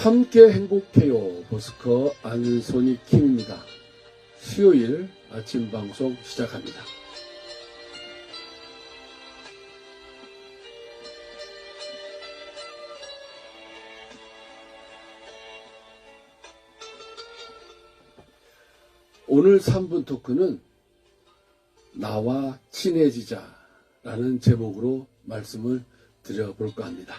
함께 행복해요. 버스커 안소니 킴입니다. 수요일 아침 방송 시작합니다. 오늘 3분 토크는 나와 친해지자라는 제목으로 말씀을 드려볼까 합니다.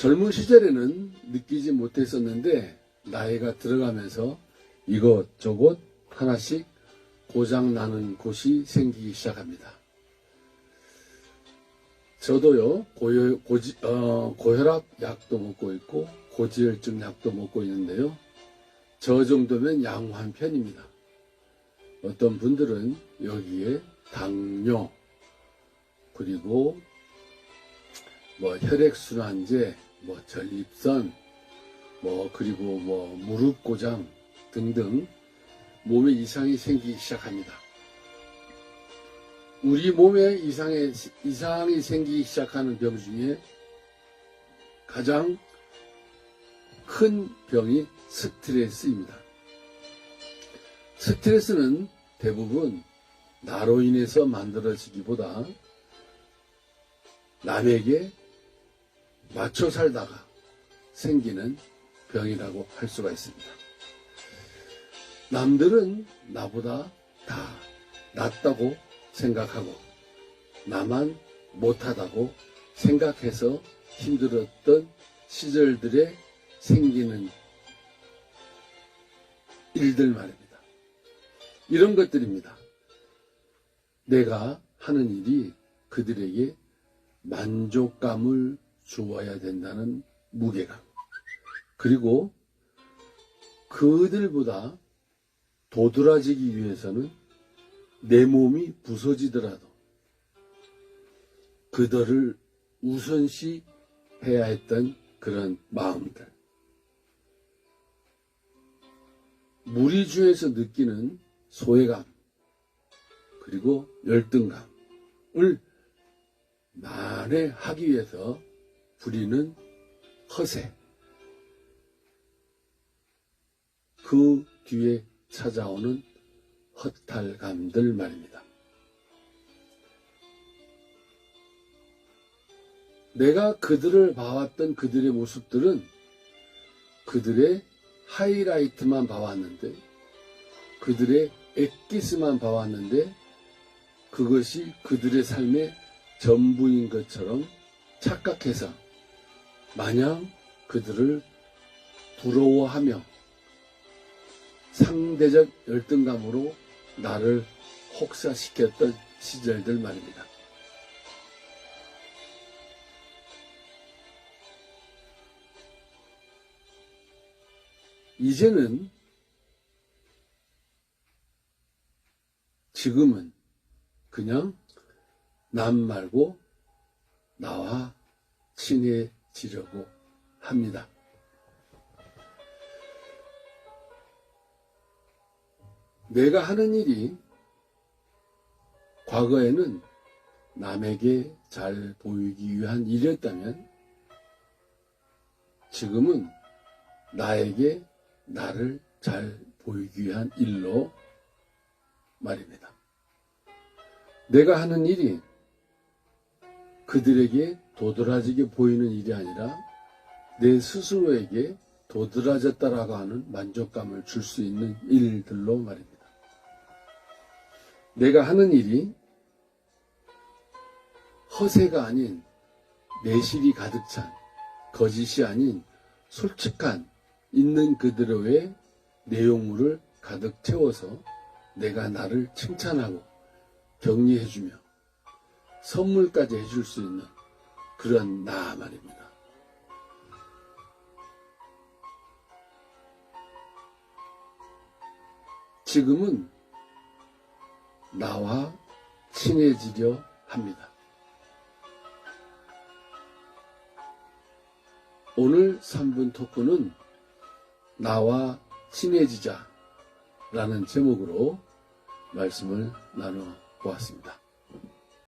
젊은 시절에는 느끼지 못했었는데 나이가 들어가면서 이것저것 하나씩 고장 나는 곳이 생기기 시작합니다. 저도요 고혈, 고지, 어, 고혈압 약도 먹고 있고 고지혈증 약도 먹고 있는데요. 저 정도면 양호한 편입니다. 어떤 분들은 여기에 당뇨 그리고 뭐 혈액순환제 뭐 전립선, 뭐 그리고 뭐 무릎 고장 등등 몸에 이상이 생기기 시작합니다. 우리 몸에 이상에, 이상이 생기기 시작하는 병 중에 가장 큰 병이 스트레스입니다. 스트레스는 대부분 나로 인해서 만들어지기보다 남에게 맞춰 살다가 생기는 병이라고 할 수가 있습니다. 남들은 나보다 다 낫다고 생각하고 나만 못하다고 생각해서 힘들었던 시절들에 생기는 일들 말입니다. 이런 것들입니다. 내가 하는 일이 그들에게 만족감을 주어야 된다는 무게감. 그리고 그들보다 도드라지기 위해서는 내 몸이 부서지더라도 그들을 우선시 해야 했던 그런 마음들. 무리주에서 느끼는 소외감, 그리고 열등감을 만회하기 위해서 부리는 허세. 그 뒤에 찾아오는 허탈감들 말입니다. 내가 그들을 봐왔던 그들의 모습들은 그들의 하이라이트만 봐왔는데, 그들의 엑기스만 봐왔는데, 그것이 그들의 삶의 전부인 것처럼 착각해서 마냥 그들을 부러워하며 상대적 열등감으로 나를 혹사시켰던 시절들 말입니다. 이제는 지금은 그냥 남 말고 나와 친해 지려고 합니다. 내가 하는 일이 과거에는 남에게 잘 보이기 위한 일이었다면 지금은 나에게 나를 잘 보이기 위한 일로 말입니다. 내가 하는 일이 그들에게 도드라지게 보이는 일이 아니라 내 스스로에게 도드라졌다라고 하는 만족감을 줄 수 있는 일들로 말입니다. 내가 하는 일이 허세가 아닌 내실이 가득 찬 거짓이 아닌 솔직한 있는 그대로의 내용물을 가득 채워서 내가 나를 칭찬하고 격려해주며 선물까지 해줄 수 있는 그런 나 말입니다. 지금은 나와 친해지려 합니다. 오늘 3분 토크는 나와 친해지자 라는 제목으로 말씀을 나눠 보았습니다.